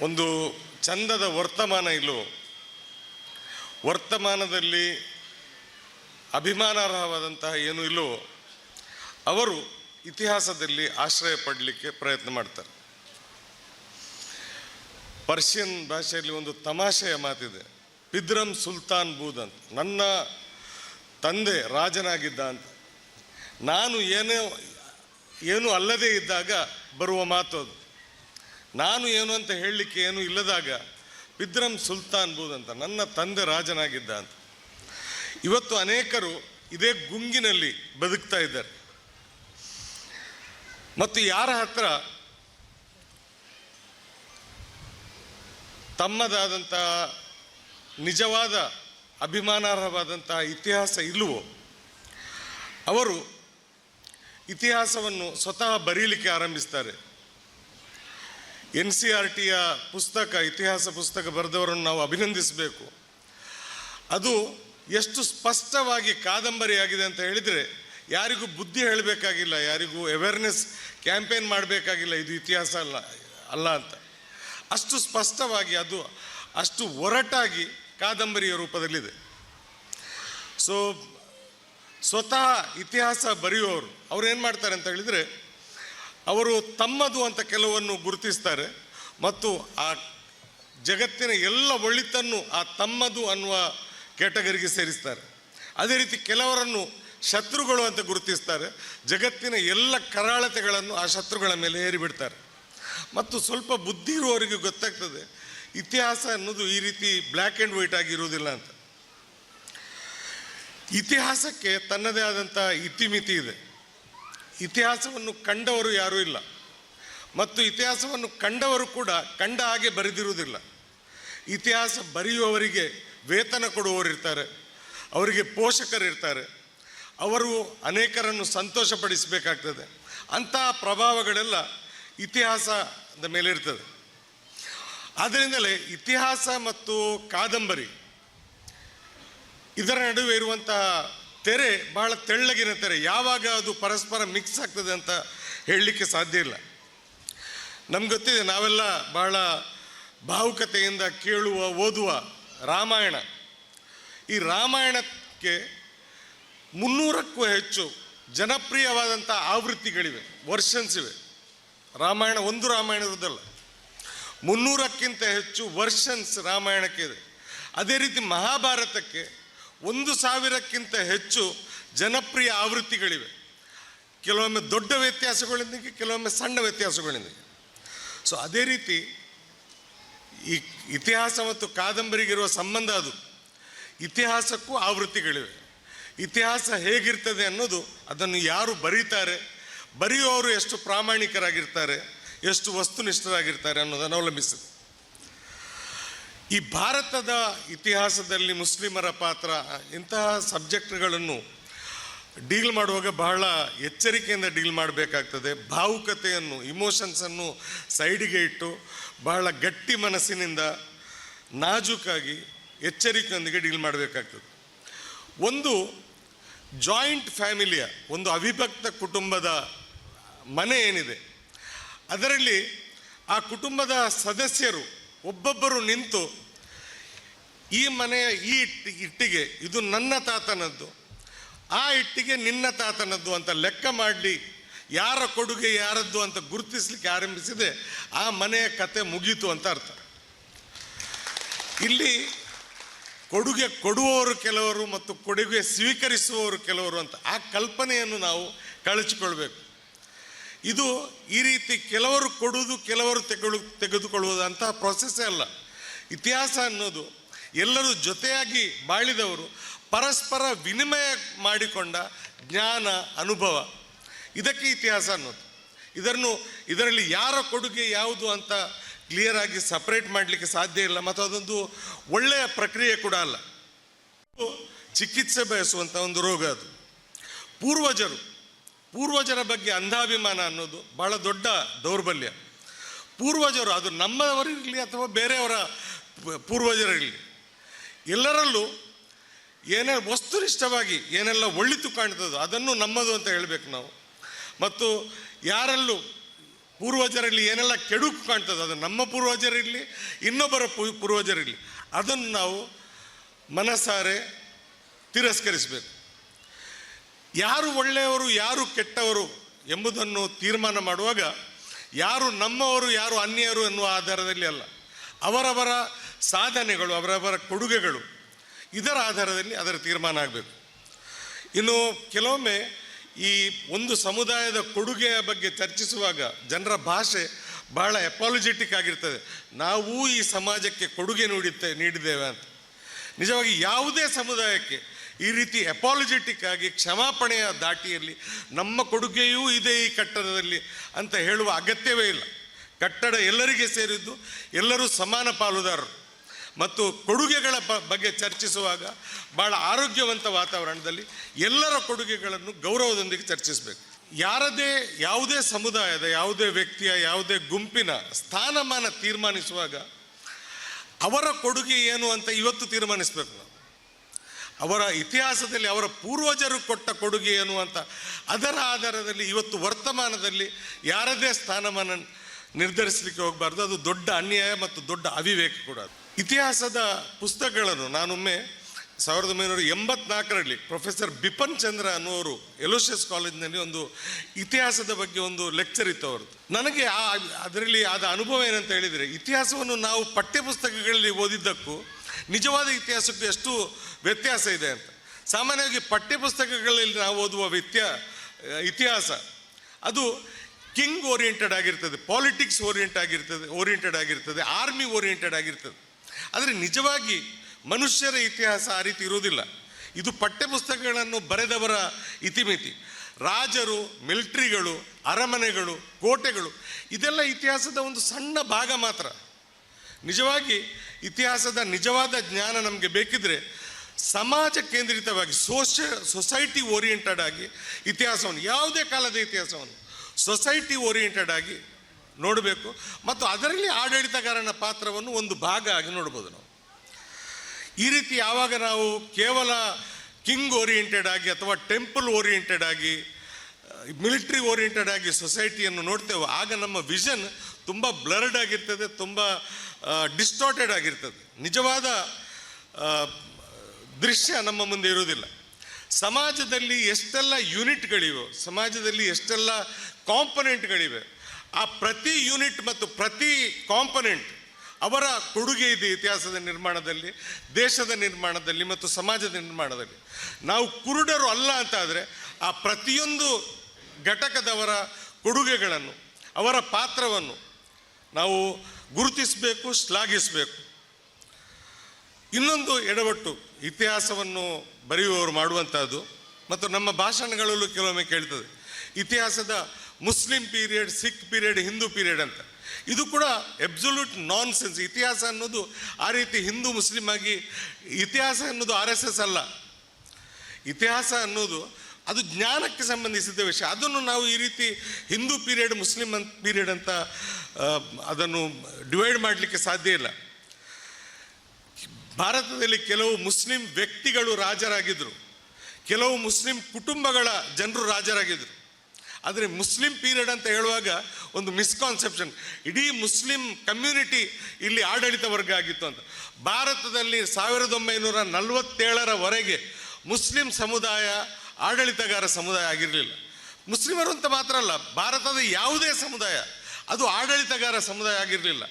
ಒಂದು ಚಂದದ ವರ್ತಮಾನ ಇಲ್ಲೋ. ವರ್ತಮಾನದಲ್ಲಿ ಅಭಿಮಾನಾರ್ಹವಾದಂತಹ ಏನು ಇಲ್ಲೋ, ಅವರು ಇತಿಹಾಸದಲ್ಲಿ ಆಶ್ರಯ ಪಡಲಿಕ್ಕೆ ಪ್ರಯತ್ನ ಮಾಡ್ತಾರೆ. ಪರ್ಷಿಯನ್ ಭಾಷೆಯಲ್ಲಿ ಒಂದು ತಮಾಷೆಯ ಮಾತಿದೆ, ಪಿದ್ರಂ ಸುಲ್ತಾನ್ ಬೂದ್ ಅಂತ. ನನ್ನ ತಂದೆ ರಾಜನಾಗಿದ್ದ ಅಂತ. ನಾನು ಏನೇ, ಏನು ಅಲ್ಲದೇ ಇದ್ದಾಗ ಬರುವ ಮಾತು ಅದು. ನಾನು ಏನು ಅಂತ ಹೇಳಲಿಕ್ಕೆ ಏನು ಇಲ್ಲದಾಗ ಬಿದ್ರಂ ಸುಲ್ತಾನ್ ಬೂದ್ ಅಂತ ನನ್ನ ತಂದೆ ರಾಜನಾಗಿದ್ದ ಅಂತ. ಇವತ್ತು ಅನೇಕರು ಇದೇ ಗುಂಗಿನಲ್ಲಿ ಬದುಕ್ತಾ ಇದ್ದಾರೆ. ಮತ್ತು ಯಾರ ಹತ್ರ ತಮ್ಮದಾದಂತಹ ನಿಜವಾದ ಅಭಿಮಾನಾರ್ಹವಾದಂತಹ ಇತಿಹಾಸ ಇಲ್ಲವೋ, ಅವರು ಇತಿಹಾಸವನ್ನು ಸ್ವತಃ ಬರೀಲಿಕ್ಕೆ ಆರಂಭಿಸ್ತಾರೆ. ಎನ್ ಸಿ ಆರ್ ಟಿಯ ಪುಸ್ತಕ, ಇತಿಹಾಸ ಪುಸ್ತಕ ಬರೆದವರನ್ನು ನಾವು ಅಭಿನಂದಿಸಬೇಕು. ಅದು ಎಷ್ಟು ಸ್ಪಷ್ಟವಾಗಿ ಕಾದಂಬರಿಯಾಗಿದೆ ಅಂತ ಹೇಳಿದರೆ ಯಾರಿಗೂ ಬುದ್ಧಿ ಹೇಳಬೇಕಾಗಿಲ್ಲ, ಯಾರಿಗೂ ಅವೇರ್ನೆಸ್ ಕ್ಯಾಂಪೇನ್ ಮಾಡಬೇಕಾಗಿಲ್ಲ, ಇದು ಇತಿಹಾಸ ಅಲ್ಲ ಅಲ್ಲ ಅಂತ. ಅಷ್ಟು ಸ್ಪಷ್ಟವಾಗಿ ಅದು ಅಷ್ಟು ಒರಟಾಗಿ ಕಾದಂಬರಿಯ ರೂಪದಲ್ಲಿದೆ. ಸೊ ಸ್ವತಃ ಇತಿಹಾಸ ಬರೆಯುವವರು ಅವ್ರು ಏನು ಮಾಡ್ತಾರೆ ಅಂತ ಹೇಳಿದರೆ ಅವರು ತಮ್ಮದು ಅಂತ ಕೆಲವನ್ನು ಗುರುತಿಸ್ತಾರೆ ಮತ್ತು ಆ ಜಗತ್ತಿನ ಎಲ್ಲ ಒಳಿತನ್ನು ಆ ತಮ್ಮದು ಅನ್ನುವ ಕ್ಯಾಟಗರಿಗೆ ಸೇರಿಸ್ತಾರೆ. ಅದೇ ರೀತಿ ಕೆಲವರನ್ನು ಶತ್ರುಗಳು ಅಂತ ಗುರುತಿಸ್ತಾರೆ. ಜಗತ್ತಿನ ಎಲ್ಲ ಕರಾಳತೆಗಳನ್ನು ಆ ಶತ್ರುಗಳ ಮೇಲೆ ಏರಿಬಿಡ್ತಾರೆ. ಮತ್ತು ಸ್ವಲ್ಪ ಬುದ್ಧಿ ಇರುವವರಿಗೆ ಗೊತ್ತಾಗ್ತದೆ, ಇತಿಹಾಸ ಅನ್ನೋದು ಈ ರೀತಿ ಬ್ಲ್ಯಾಕ್ ಆ್ಯಂಡ್ ವೈಟ್ ಆಗಿರುವುದಿಲ್ಲ ಅಂತ. ಇತಿಹಾಸಕ್ಕೆ ತನ್ನದೇ ಆದಂಥ ಇತಿಮಿತಿ ಇದೆ. ಇತಿಹಾಸವನ್ನು ಕಂಡವರು ಯಾರೂ ಇಲ್ಲ. ಮತ್ತು ಇತಿಹಾಸವನ್ನು ಕಂಡವರು ಕೂಡ ಕಂಡ ಹಾಗೆ ಬರೆದಿರುವುದಿಲ್ಲ. ಇತಿಹಾಸ ಬರೆಯುವವರಿಗೆ ವೇತನ ಕೊಡುವವರು ಇರ್ತಾರೆ, ಅವರಿಗೆ ಪೋಷಕರಿರ್ತಾರೆ ಅವರು ಅನೇಕರನ್ನು ಸಂತೋಷಪಡಿಸಬೇಕಾಗ್ತದೆ. ಅಂತಹ ಪ್ರಭಾವಗಳೆಲ್ಲ ಇತಿಹಾಸದ ಮೇಲೆ ಇರ್ತದೆ. ಆದ್ದರಿಂದಲೇ ಇತಿಹಾಸ ಮತ್ತು ಕಾದಂಬರಿ ಇದರ ನಡುವೆ ಇರುವಂತಹ ತೆರೆ ಬಹಳ ತೆಳ್ಳಗಿನ ತೆರೆ. ಯಾವಾಗ ಅದು ಪರಸ್ಪರ ಮಿಕ್ಸ್ ಆಗ್ತದೆ ಅಂತ ಹೇಳಲಿಕ್ಕೆ ಸಾಧ್ಯ ಇಲ್ಲ. ನಮ್ಗೆ ಗೊತ್ತಿದೆ, ನಾವೆಲ್ಲ ಬಹಳ ಭಾವುಕತೆಯಿಂದ ಕೇಳುವ, ಓದುವ ರಾಮಾಯಣ. ಈ ರಾಮಾಯಣಕ್ಕೆ ಮುನ್ನೂರಕ್ಕೂ ಹೆಚ್ಚು ಜನಪ್ರಿಯವಾದಂಥ ಆವೃತ್ತಿಗಳಿವೆ ವರ್ಷನ್ಸ್ ಇವೆ. ರಾಮಾಯಣ ಒಂದು ರಾಮಾಯಣ ಇರೋದಲ್ಲ ಮುನ್ನೂರಕ್ಕಿಂತ ಹೆಚ್ಚು ವರ್ಷನ್ಸ್ ರಾಮಾಯಣಕ್ಕೆ ಇದೆ. ಅದೇ ರೀತಿ ಮಹಾಭಾರತಕ್ಕೆ ಒಂದು ಸಾವಿರಕ್ಕಿಂತ ಹೆಚ್ಚು ಜನಪ್ರಿಯ ಆವೃತ್ತಿಗಳಿವೆ. ಕೆಲವೊಮ್ಮೆ ದೊಡ್ಡ ವ್ಯತ್ಯಾಸಗಳಿಂದ ಕೆಲವೊಮ್ಮೆ ಸಣ್ಣ ವ್ಯತ್ಯಾಸಗಳಿಂದ ಸೊ ಅದೇ ರೀತಿ ಈ ಇತಿಹಾಸ ಮತ್ತು ಕಾದಂಬರಿಗಿರುವ ಸಂಬಂಧ ಅದು. ಇತಿಹಾಸಕ್ಕೂ ಆವೃತ್ತಿಗಳಿವೆ. ಇತಿಹಾಸ ಹೇಗಿರ್ತದೆ ಅನ್ನೋದು ಅದನ್ನು ಯಾರು ಬರೀತಾರೆ, ಬರೆಯುವವರು ಎಷ್ಟು ಪ್ರಾಮಾಣಿಕರಾಗಿರ್ತಾರೆ, ಎಷ್ಟು ವಸ್ತುನಿಷ್ಠರಾಗಿರ್ತಾರೆ ಅನ್ನೋದನ್ನು ಅವಲಂಬಿಸಿದೆ. ಈ ಭಾರತದ ಇತಿಹಾಸದಲ್ಲಿ ಮುಸ್ಲಿಮರ ಪಾತ್ರ, ಇಂತಹ ಸಬ್ಜೆಕ್ಟ್ಗಳನ್ನು ಡೀಲ್ ಮಾಡುವಾಗ ಬಹಳ ಎಚ್ಚರಿಕೆಯಿಂದ ಡೀಲ್ ಮಾಡಬೇಕಾಗ್ತದೆ. ಭಾವುಕತೆಯನ್ನು ಇಮೋಷನ್ಸನ್ನು ಸೈಡಿಗೆ ಇಟ್ಟು ಬಹಳ ಗಟ್ಟಿ ಮನಸ್ಸಿನಿಂದ ನಾಜೂಕಾಗಿ ಎಚ್ಚರಿಕೆಯೊಂದಿಗೆ ಡೀಲ್ ಮಾಡಬೇಕಾಗ್ತದೆ. ಒಂದು ಜಾಯಿಂಟ್ ಫ್ಯಾಮಿಲಿಯ, ಒಂದು ಅವಿಭಕ್ತ ಕುಟುಂಬದ ಮನೆ ಏನಿದೆ, ಅದರಲ್ಲಿ ಆ ಕುಟುಂಬದ ಸದಸ್ಯರು ಒಬ್ಬೊಬ್ಬರು ನಿಂತು ಈ ಮನೆಯ ಈ ಇಟ್ಟಿ, ಇಟ್ಟಿಗೆ, ಇದು ನನ್ನ ತಾತನದ್ದು. ಆ ಇಟ್ಟಿಗೆ ನಿನ್ನ ತಾತನದ್ದು ಅಂತ ಲೆಕ್ಕ ಮಾಡಲಿ. ಯಾರ ಕೊಡುಗೆ ಯಾರದ್ದು ಅಂತ ಗುರುತಿಸ್ಲಿಕ್ಕೆ ಆರಂಭಿಸಿದೆ. ಆ ಮನೆಯ ಕತೆ ಮುಗೀತು ಅಂತ ಅರ್ಥ. ಇಲ್ಲಿ ಕೊಡುಗೆ ಕೊಡುವವರು ಕೆಲವರು ಮತ್ತು ಕೊಡುಗೆ ಸ್ವೀಕರಿಸುವವರು ಕೆಲವರು ಅಂತ ಆ ಕಲ್ಪನೆಯನ್ನು ನಾವು ಕಳಚಿಕೊಳ್ಬೇಕು. ಇದು ಈ ರೀತಿ ಕೆಲವರು ಕೊಡುವುದು, ಕೆಲವರು ತೆಗೆದು ತೆಗೆದುಕೊಳ್ಳುವುದು ಅಂತಹ ಪ್ರೊಸೆಸ್ಸೇ ಅಲ್ಲ. ಇತಿಹಾಸ ಅನ್ನೋದು ಎಲ್ಲರೂ ಜೊತೆಯಾಗಿ ಬಾಳಿದವರು ಪರಸ್ಪರ ವಿನಿಮಯ ಮಾಡಿಕೊಂಡ ಜ್ಞಾನ, ಅನುಭವ. ಇದಕ್ಕೆ ಇತಿಹಾಸ ಅನ್ನೋದು. ಇದನ್ನು, ಇದರಲ್ಲಿ ಯಾರ ಕೊಡುಗೆ ಯಾವುದು ಅಂತ ಕ್ಲಿಯರ್ ಆಗಿ ಸಪ್ರೇಟ್ ಮಾಡಲಿಕ್ಕೆ ಸಾಧ್ಯ ಇಲ್ಲ, ಮತ್ತು ಅದೊಂದು ಒಳ್ಳೆಯ ಪ್ರಕ್ರಿಯೆ ಕೂಡ ಅಲ್ಲ. ಚಿಕಿತ್ಸೆ ಬಯಸುವಂಥ ಒಂದು ರೋಗ ಅದು. ಪೂರ್ವಜರು ಪೂರ್ವಜರ ಬಗ್ಗೆ ಅಂಧಾಭಿಮಾನ ಅನ್ನೋದು ಬಹಳ ದೊಡ್ಡ ದೌರ್ಬಲ್ಯ. ಪೂರ್ವಜರು, ಅದು ನಮ್ಮವರಿರಲಿ ಅಥವಾ ಬೇರೆಯವರ ಪೂರ್ವಜರಿರಲಿ ಎಲ್ಲರಲ್ಲೂ ಏನೇ ವಸ್ತುನಿಷ್ಠವಾಗಿ ಏನೆಲ್ಲ ಒಳ್ಳಿತು ಕಾಣ್ತದೋ ಅದನ್ನು ನಮ್ಮದು ಅಂತ ಹೇಳಬೇಕು ನಾವು. ಮತ್ತು ಯಾರಲ್ಲೂ ಪೂರ್ವಜರಲ್ಲಿ ಏನೆಲ್ಲ ಕೆಡುಕು ಕಾಣ್ತದೆ ಅದು ನಮ್ಮ ಪೂರ್ವಜರಿರಲಿ ಇನ್ನೊಬ್ಬರ ಪೂರ್ವಜರಿರಲಿ ಅದನ್ನು ನಾವು ಮನಸಾರೆ ತಿರಸ್ಕರಿಸಬೇಕು. ಯಾರು ಒಳ್ಳೆಯವರು, ಯಾರು ಕೆಟ್ಟವರು ಎಂಬುದನ್ನು ತೀರ್ಮಾನ ಮಾಡುವಾಗ ಯಾರು ನಮ್ಮವರು, ಯಾರು ಅನ್ಯರು ಎನ್ನುವ ಆಧಾರದಲ್ಲಿ ಅಲ್ಲ. ಅವರವರ ಸಾಧನೆಗಳು, ಅವರವರ ಕೊಡುಗೆಗಳು ಇದರ ಆಧಾರದಲ್ಲಿ ಅದರ ತೀರ್ಮಾನ ಆಗಬೇಕು. ಇನ್ನು ಕೆಲವೊಮ್ಮೆ ಈ ಒಂದು ಸಮುದಾಯದ ಕೊಡುಗೆಯ ಬಗ್ಗೆ ಚರ್ಚಿಸುವಾಗ ಜನರ ಭಾಷೆ ಬಹಳ ಎಪಾಲಜೆಟಿಕ್ ಆಗಿರ್ತದೆ. ನಾವು ಈ ಸಮಾಜಕ್ಕೆ ಕೊಡುಗೆ ನೀಡುತ್ತೆ ನೀಡಿದ್ದೇವೆ ಅಂತ. ನಿಜವಾಗಿ ಯಾವುದೇ ಸಮುದಾಯಕ್ಕೆ ಈ ರೀತಿ ಎಪಾಲಜೆಟಿಕ್ ಆಗಿ ಕ್ಷಮಾಪಣೆಯ ದಾಟಿಯಲ್ಲಿ ನಮ್ಮ ಕೊಡುಗೆಯೂ ಇದೆ ಈ ಕಟ್ಟಡದಲ್ಲಿ ಅಂತ ಹೇಳುವ ಅಗತ್ಯವೇ ಇಲ್ಲ. ಕಟ್ಟಡ ಎಲ್ಲರಿಗೆ ಸೇರಿದ್ದು ಎಲ್ಲರೂ ಸಮಾನ ಪಾಲುದಾರರು. ಮತ್ತು ಕೊಡುಗೆಗಳ ಬಗ್ಗೆ ಚರ್ಚಿಸುವಾಗ ಭಾಳ ಆರೋಗ್ಯವಂತ ವಾತಾವರಣದಲ್ಲಿ ಎಲ್ಲರ ಕೊಡುಗೆಗಳನ್ನು ಗೌರವದೊಂದಿಗೆ ಚರ್ಚಿಸಬೇಕು. ಯಾರದೇ, ಯಾವುದೇ ಸಮುದಾಯದ, ಯಾವುದೇ ವ್ಯಕ್ತಿಯ, ಯಾವುದೇ ಗುಂಪಿನ ಸ್ಥಾನಮಾನ ತೀರ್ಮಾನಿಸುವಾಗ ಅವರ ಕೊಡುಗೆ ಏನು ಅಂತ ಇವತ್ತು ತೀರ್ಮಾನಿಸಬೇಕು ಅವರ ಇತಿಹಾಸದಲ್ಲಿ ಅವರ ಪೂರ್ವಜರು ಕೊಟ್ಟ ಕೊಡುಗೆ ಅಂತ, ಅದರ ಆಧಾರದಲ್ಲಿ ಇವತ್ತು ವರ್ತಮಾನದಲ್ಲಿ ಯಾರದೇ ಸ್ಥಾನಮಾನ ನಿರ್ಧರಿಸಲಿಕ್ಕೆ ಹೋಗಬಾರ್ದು ಅದು ದೊಡ್ಡ ಅನ್ಯಾಯ ಮತ್ತು ದೊಡ್ಡ ಅವಿವೇಕ ಕೂಡ. ಇತಿಹಾಸದ ಪುಸ್ತಕಗಳನ್ನು ನಾನೊಮ್ಮೆ ಸಾವಿರದ ಒಂಬೈನೂರ ಎಂಬತ್ನಾಲ್ಕರಲ್ಲಿ ಪ್ರೊಫೆಸರ್ ಬಿಪನ್ ಚಂದ್ರ ಅನ್ನುವರು ಎಲೋಶಿಯಸ್ ಕಾಲೇಜ್ನಲ್ಲಿ ಒಂದು ಇತಿಹಾಸದ ಬಗ್ಗೆ ಒಂದು ಲೆಕ್ಚರ್ ಇತ್ತು ಅವ್ರದ್ದು ನನಗೆ ಆ ಅದರಲ್ಲಿ ಆದ ಅನುಭವ ಏನಂತ ಹೇಳಿದರೆ, ಇತಿಹಾಸವನ್ನು ನಾವು ಪಠ್ಯಪುಸ್ತಕಗಳಲ್ಲಿ ಓದಿದ್ದಕ್ಕೂ ನಿಜವಾದ ಇತಿಹಾಸಕ್ಕೂ ಎಷ್ಟು ವ್ಯತ್ಯಾಸ ಇದೆ ಅಂತ. ಸಾಮಾನ್ಯವಾಗಿ ಪಠ್ಯಪುಸ್ತಕಗಳಲ್ಲಿ ನಾವು ಓದುವ ವ್ಯತ್ಯಾ, ಇತಿಹಾಸ, ಅದು ಕಿಂಗ್ ಓರಿಯೆಂಟೆಡ್ ಆಗಿರ್ತದೆ, ಪಾಲಿಟಿಕ್ಸ್ ಓರಿಯೆಂಟ್ ಆಗಿರ್ತದೆ, ಓರಿಯೆಂಟೆಡ್ ಆಗಿರ್ತದೆ, ಆರ್ಮಿ ಓರಿಯೆಂಟೆಡ್ ಆಗಿರ್ತದೆ. ಆದರೆ ನಿಜವಾಗಿ ಮನುಷ್ಯರ ಇತಿಹಾಸ ಆ ರೀತಿ ಇರುವುದಿಲ್ಲ. ಇದು ಪಠ್ಯಪುಸ್ತಕಗಳನ್ನು ಬರೆದವರ ಇತಿಮಿತಿ. ರಾಜರು, ಮಿಲಿಟ್ರಿಗಳು, ಅರಮನೆಗಳು, ಕೋಟೆಗಳು, ಇದೆಲ್ಲ ಇತಿಹಾಸದ ಒಂದು ಸಣ್ಣ ಭಾಗ ಮಾತ್ರ. ನಿಜವಾಗಿ ಇತಿಹಾಸದ ನಿಜವಾದ ಜ್ಞಾನ ನಮಗೆ ಬೇಕಿದ್ರೆ ಸಮಾಜ ಕೇಂದ್ರಿತವಾಗಿ, ಸೋಶ ಸೊಸೈಟಿ ಓರಿಯೆಂಟೆಡ್ ಆಗಿ ಇತಿಹಾಸವನ್ನು, ಯಾವುದೇ ಕಾಲದ ಇತಿಹಾಸವನ್ನು ಸೊಸೈಟಿ ಓರಿಯೆಂಟೆಡ್ ಆಗಿ ನೋಡಬೇಕು. ಮತ್ತು ಅದರಲ್ಲಿ ಆಡಳಿತಗಾರನ ಪಾತ್ರವನ್ನು ಒಂದು ಭಾಗ ಆಗಿ ನೋಡ್ಬೋದು ನಾವು. ಈ ರೀತಿ ಯಾವಾಗ ನಾವು ಕೇವಲ ಕಿಂಗ್ ಓರಿಯೆಂಟೆಡ್ ಆಗಿ ಅಥವಾ ಟೆಂಪಲ್ ಓರಿಯೆಂಟೆಡ್ ಆಗಿ ಮಿಲಿಟ್ರಿ ಓರಿಯೆಂಟೆಡ್ ಆಗಿ ಸೊಸೈಟಿಯನ್ನು ನೋಡ್ತೇವೆ, ಆಗ ನಮ್ಮ ವಿಷನ್ ತುಂಬ ಬ್ಲರ್ಡ್ ಆಗಿರ್ತದೆ, ತುಂಬ ಡಿಸ್ಟಾರ್ಟೆಡ್ ಆಗಿರ್ತದೆ. ನಿಜವಾದ ದೃಶ್ಯ ನಮ್ಮ ಮುಂದೆ ಇರುವುದಿಲ್ಲ. ಸಮಾಜದಲ್ಲಿ ಎಷ್ಟೆಲ್ಲ ಯೂನಿಟ್ಗಳಿವೆ, ಸಮಾಜದಲ್ಲಿ ಎಷ್ಟೆಲ್ಲ ಕಾಂಪೊನೆಂಟ್ಗಳಿವೆ, ಆ ಪ್ರತಿ ಯೂನಿಟ್ ಮತ್ತು ಪ್ರತಿ ಕಾಂಪೊನೆಂಟ್ ಅವರ ಕೊಡುಗೆ ಇದೆ ಇತಿಹಾಸದ ನಿರ್ಮಾಣದಲ್ಲಿ, ದೇಶದ ನಿರ್ಮಾಣದಲ್ಲಿ ಮತ್ತು ಸಮಾಜದ ನಿರ್ಮಾಣದಲ್ಲಿ. ನಾವು ಕುರುಡರು ಅಲ್ಲ ಅಂತ ಆದರೆ ಆ ಪ್ರತಿಯೊಂದು ಘಟಕದವರ ಕೊಡುಗೆಗಳನ್ನು, ಅವರ ಪಾತ್ರವನ್ನು ನಾವು ಗುರುತಿಸಬೇಕು, ಶ್ಲಾಘಿಸಬೇಕು. ಇನ್ನೊಂದು ಎಡವಟ್ಟು, ಇತಿಹಾಸವನ್ನು ಬರೆಯುವವರು ಮಾಡುವಂಥದ್ದು ಮತ್ತು ನಮ್ಮ ಭಾಷಣಗಳಲ್ಲೂ ಕೆಲವೊಮ್ಮೆ ಕೇಳ್ತದೆ. ಇತಿಹಾಸದ Muslim period, Sikh period, Hindu period ಅಂತ. ಇದು ಕೂಡ ಎಬ್ಸೊಲ್ಯೂಟ್ ನಾನ್ ಸೆನ್ಸ್ ಇತಿಹಾಸ ಅನ್ನೋದು ಆ ರೀತಿ ಹಿಂದೂ ಮುಸ್ಲಿಮ್ ಆಗಿ, ಇತಿಹಾಸ ಅನ್ನೋದು ಆರ್ ಎಸ್ ಎಸ್ ಅಲ್ಲ. ಇತಿಹಾಸ ಅನ್ನೋದು ಅದು ಜ್ಞಾನಕ್ಕೆ ಸಂಬಂಧಿಸಿದ ವಿಷಯ. ಅದನ್ನು ನಾವು ಈ ರೀತಿ ಹಿಂದೂ ಪೀರಿಯಡ್ ಮುಸ್ಲಿಮ್ ಅಂತ ಪೀರಿಯಡ್ ಅಂತ ಅದನ್ನು ಡಿವೈಡ್ ಮಾಡಲಿಕ್ಕೆ ಸಾಧ್ಯ ಇಲ್ಲ. ಭಾರತದಲ್ಲಿ ಕೆಲವು ಮುಸ್ಲಿಂ ವ್ಯಕ್ತಿಗಳು ರಾಜರಾಗಿದ್ದರು ಕೆಲವು ಮುಸ್ಲಿಂ ಕುಟುಂಬಗಳ ಜನರು ರಾಜರಾಗಿದ್ದರು ಆದರೆ ಮುಸ್ಲಿಂ ಪೀರಿಯಡ್ ಅಂತ ಹೇಳುವಾಗ ಒಂದು ಮಿಸ್ಕಾನ್ಸೆಪ್ಷನ್ ಇಡೀ ಮುಸ್ಲಿಂ ಕಮ್ಯುನಿಟಿ ಇಲ್ಲಿ ಆಡಳಿತ ವರ್ಗ ಆಗಿತ್ತು ಅಂತ. ಭಾರತದಲ್ಲಿ ಸಾವಿರದ ಒಂಬೈನೂರ ನಲವತ್ತೇಳರವರೆಗೆ ಮುಸ್ಲಿಂ ಸಮುದಾಯ ಆಡಳಿತಗಾರ ಸಮುದಾಯ ಆಗಿರಲಿಲ್ಲ. ಮುಸ್ಲಿಮರು ಅಂತ ಮಾತ್ರ ಅಲ್ಲ, ಭಾರತದ ಯಾವುದೇ ಸಮುದಾಯ, ಅದು ಆಡಳಿತಗಾರ ಸಮುದಾಯ ಆಗಿರಲಿಲ್ಲ.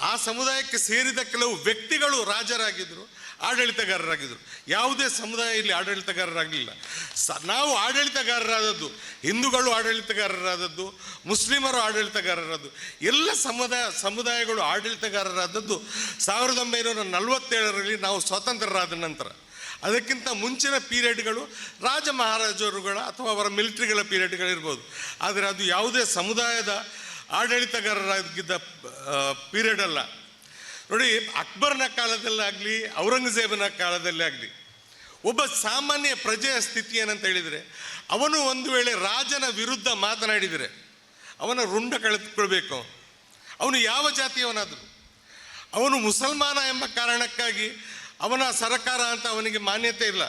ಆ ಸಮುದಾಯಕ್ಕೆ ಸೇರಿದ ಕೆಲವು ವ್ಯಕ್ತಿಗಳು ರಾಜರಾಗಿದ್ದರು ಆಡಳಿತಗಾರರಾಗಿದ್ದರು ಯಾವುದೇ ಸಮುದಾಯ ಇಲ್ಲಿ ಆಡಳಿತಗಾರರಾಗಲಿಲ್ಲ. ಸ, ನಾವು ಆಡಳಿತಗಾರರಾದದ್ದು, ಹಿಂದೂಗಳು ಆಡಳಿತಗಾರರಾದದ್ದು, ಮುಸ್ಲಿಮರು ಆಡಳಿತಗಾರರಾದದ್ದು, ಎಲ್ಲ ಸಮುದಾಯ, ಸಮುದಾಯಗಳು ಆಡಳಿತಗಾರರಾದದ್ದು ಸಾವಿರದ ಒಂಬೈನೂರ ನಲವತ್ತೇಳರಲ್ಲಿ ನಾವು ಸ್ವತಂತ್ರರಾದ ನಂತರ. ಅದಕ್ಕಿಂತ ಮುಂಚಿನ ಪೀರಿಯಡ್ಗಳು ರಾಜ ಮಹಾರಾಜರುಗಳ ಅಥವಾ ಅವರ ಮಿಲಿಟ್ರಿಗಳ ಪೀರಿಯಡ್ಗಳಿರ್ಬೋದು. ಆದರೆ ಅದು ಯಾವುದೇ ಸಮುದಾಯದ ಆಡಳಿತಗಾರರಾಗಿದ್ದ ಪೀರಿಯಡ್ ಅಲ್ಲ ನೋಡಿ, ಅಕ್ಬರ್ನ ಕಾಲದಲ್ಲಾಗಲಿ ಔರಂಗಜೇಬನ ಕಾಲದಲ್ಲೇ ಆಗಲಿ, ಒಬ್ಬ ಸಾಮಾನ್ಯ ಪ್ರಜೆಯ ಸ್ಥಿತಿ ಏನಂತ ಹೇಳಿದರೆ, ಅವನು ಒಂದು ವೇಳೆ ರಾಜನ ವಿರುದ್ಧ ಮಾತನಾಡಿದರೆ, ಅವನ ರುಂಡ ಕಳೆದುಕೊಳ್ಬೇಕು. ಅವನು. ಯಾವ ಜಾತಿಯವನಾದರೂ. ಅವನು ಮುಸಲ್ಮಾನ ಎಂಬ ಕಾರಣಕ್ಕಾಗಿ ಅವನ ಸರಕಾರ ಅಂತ ಅವನಿಗೆ ಮಾನ್ಯತೆ ಇಲ್ಲ.